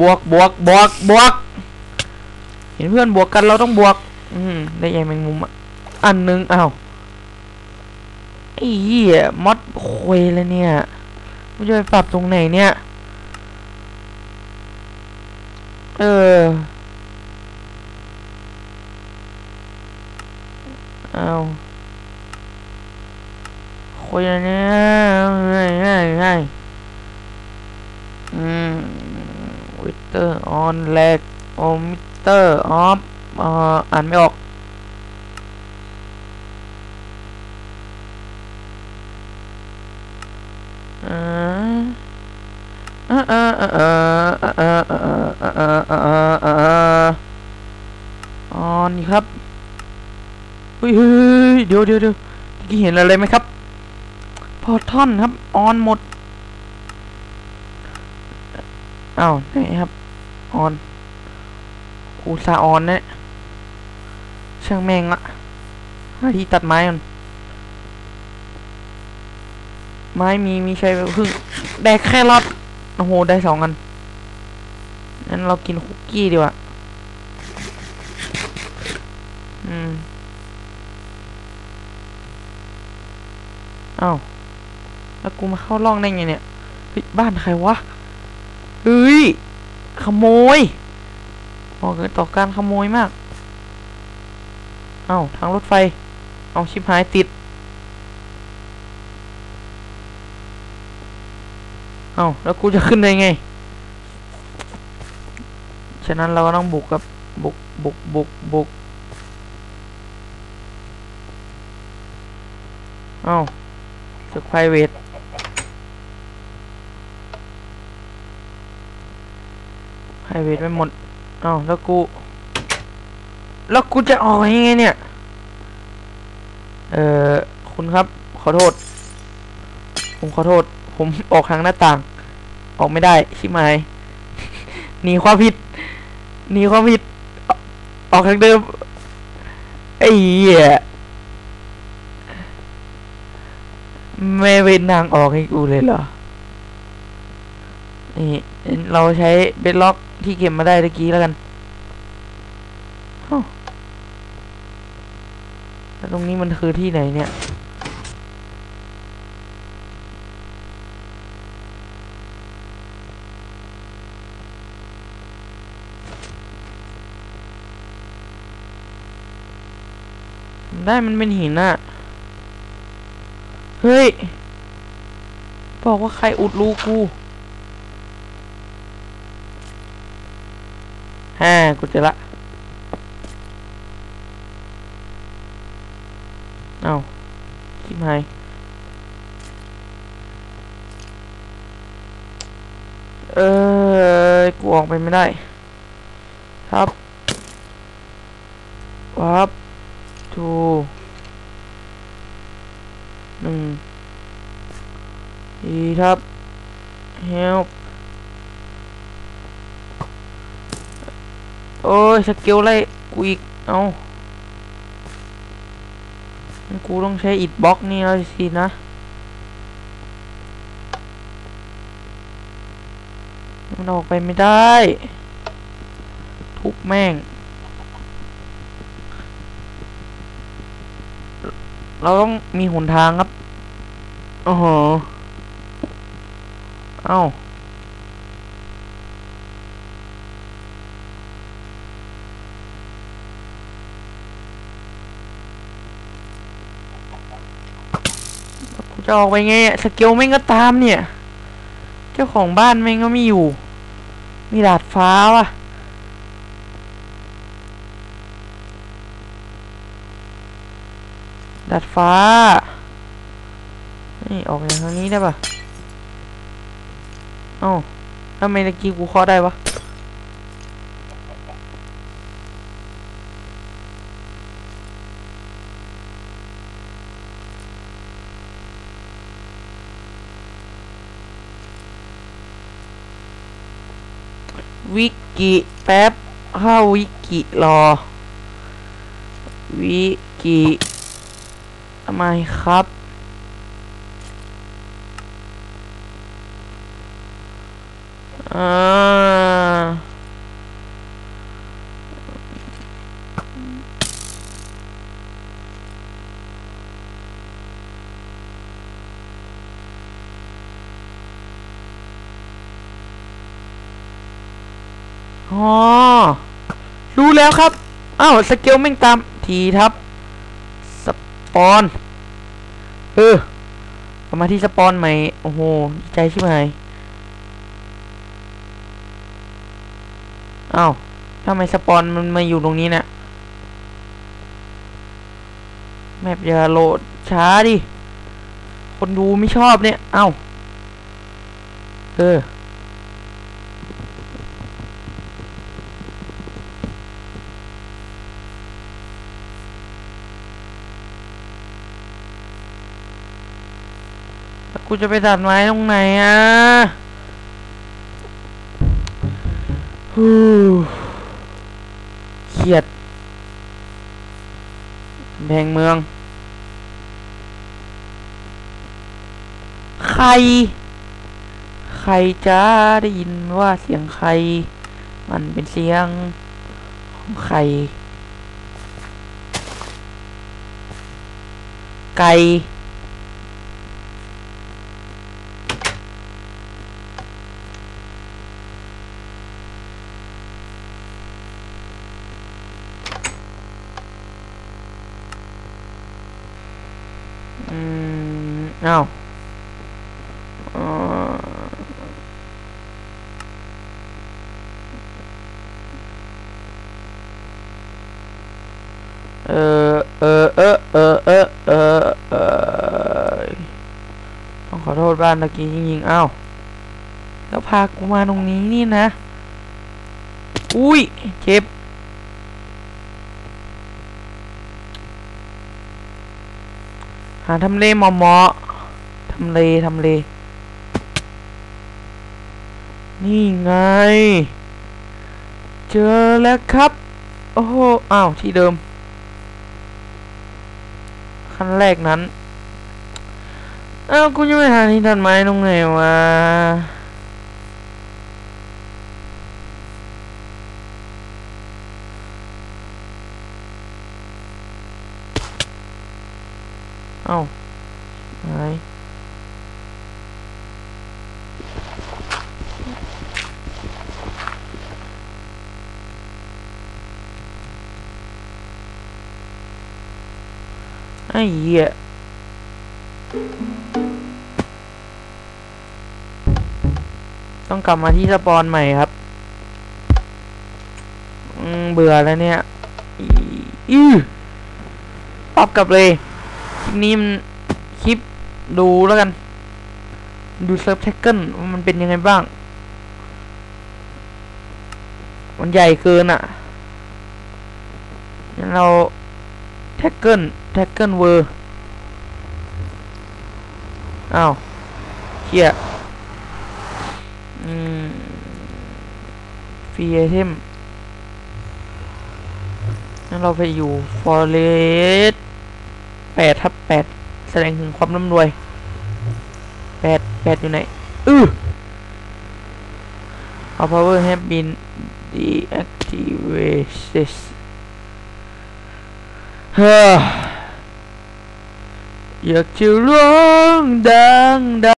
บวกบวกบวกบวก เห็นเพื่อนบวกกันเราต้องบวก อืมได้ใยแมงมุมอันหนึงอ้าวไอ้เหี้ยมอดคุยแล้วเนี่ยมันจะไปปรับตรงไหนเนี่ย เออเอาคุยแล้วเนี่ยง่ายง่ายง่ายอืม วิตเตอร์ออนแลกโอมิเตอร์ออฟอ่านไม่ออกออนครับเฮ้ยเดี๋ยวเดี๋ยวเดี๋ยวเมื่กี้เห็นอะไรไหมครับ พอท่อนครับ ออนหมด อ้าวไหนครับ ออนกูซาออนเนี่ยช่างแม่งละหาที่ตัดไม้ก่อนไม้มีมีใช้พึ่งแดกแค่รอดโอ้โห ได้สองอันงั้นเรากินคุกกี้ดีกว่า อืมเอ้าแล้วกูมาเข้าร่องได้ไงเนี่ย เฮ้ย บ้านใครวะ เฮ้ย ขโมยเหมาะกับต่อการขโมยมาก เอ้าทางรถไฟ เอาชิบหายติด เอ้าแล้วกูจะขึ้นได้ไง ฉะนั้นเราก็ต้องบุกกับบุกบุกบุกบุกเอ้าศึกไพรเวท ไพรเวทไม่หมดเอ้าแล้วกู แล้วกูจะออกยังไงเนี่ย เอ่อ คุณครับ ขอโทษ ผมขอโทษ ผมออกทางหน้าต่าง ออกไม่ได้ใช่ไหมหนีความผิดหนีความผิดออกออกทางเดิม ไอ้เหี้ยไม่เป็นางออกให้กูเลยเหรอ นี่ เราใช้เบดล็อก ที่เก็บมาได้ตะกี้แล้วกันแล้วตรงนี้มันคือที่ไหนเนี่ย ได้มันเป็นหินอะเฮ้ย บอกว่าใครอุดรูกู ฮ่ากูเจอละ เอาชิบหายเออกูออกไปไม่ได้ ครับวับทูหนึ่งอีครับ help โอ้ยสกิลอะไรกูอีก เอางั้นกูต้องใช้อิดบล็อกนี่แล้วสินะมันออกไปไม่ได้ ทุบแม่ง เราต้องมีหนทางครับ โอ้โห เอ้า จะออกไปไงสเกิลแม่งก็ตามเนี่ย เจ้าของบ้านแม่งก็ไม่อยู่ มีดาดฟ้าว่ะดัดฟ้า นี่ออกจากทางนี้ได้ปะเอ้าทำไมตะกี้กูเคาะได้วะ วิกิแป๊บเข้าวิกิรอ วิกิทำไมครับ อ่า อ๋อรู้แล้วครับอ้าวสเกลแม่งตามทีทับสปอนเออเอามาที่สปอนใหม่โอ้โหใจใช่ไหมอ้าวทำไมสปอนมันมาอยู่ตรงนี้เนะี่ยแมปอย่าโหลดช้าดิ คนดูไม่ชอบเนี่ย เอ้า เออ กูจะไปตัดไม้ตรงไหนอะฮู้เครียดแพงเมือง ใคร ใครจะได้ยินว่าเสียงใคร มันเป็นเสียงของใคร ไก่ เอ้าเอ่อเออเออเออเออเออเออเออต้องขอโทษบ้านตะกี้จริงๆเอ้าแล้วพากูมาตรงนี้นี่นะ อุ้ยเจ็บหาทำเลเหมาะำเลทำเล นี่ไง เจอแล้วครับ โอ้โหอ้าวที่เดิม ขั้นแรกนั้นอ้าวกูยังไม่หาที่ตัดไม้ตรงไหนวะเอ้าหาย อ้เหี้ยต้องกลับมาที่สปอนใหม่ครับเบื่อแล้วเนี่ยอือป๊อบกลับเลยคลิปนี้มันคลิปดูแล้วกัน ดูเซิร์ฟแท็กเกิลมันเป็นยังไงบ้าง มันใหญ่เกินอะ่ะงั้นเราแท็กเกิล ท็กเกิลเวอร์อ้าวเฮียอืมฟรีไอเทมงั้นเราไปอยู่ฟอเรสแปดทับแปดแสดงถึงความร่ำรวยแปดแปดอยู่ไหนอือ Our power have been deactivated เฮ้อ อยากจะร้องดัง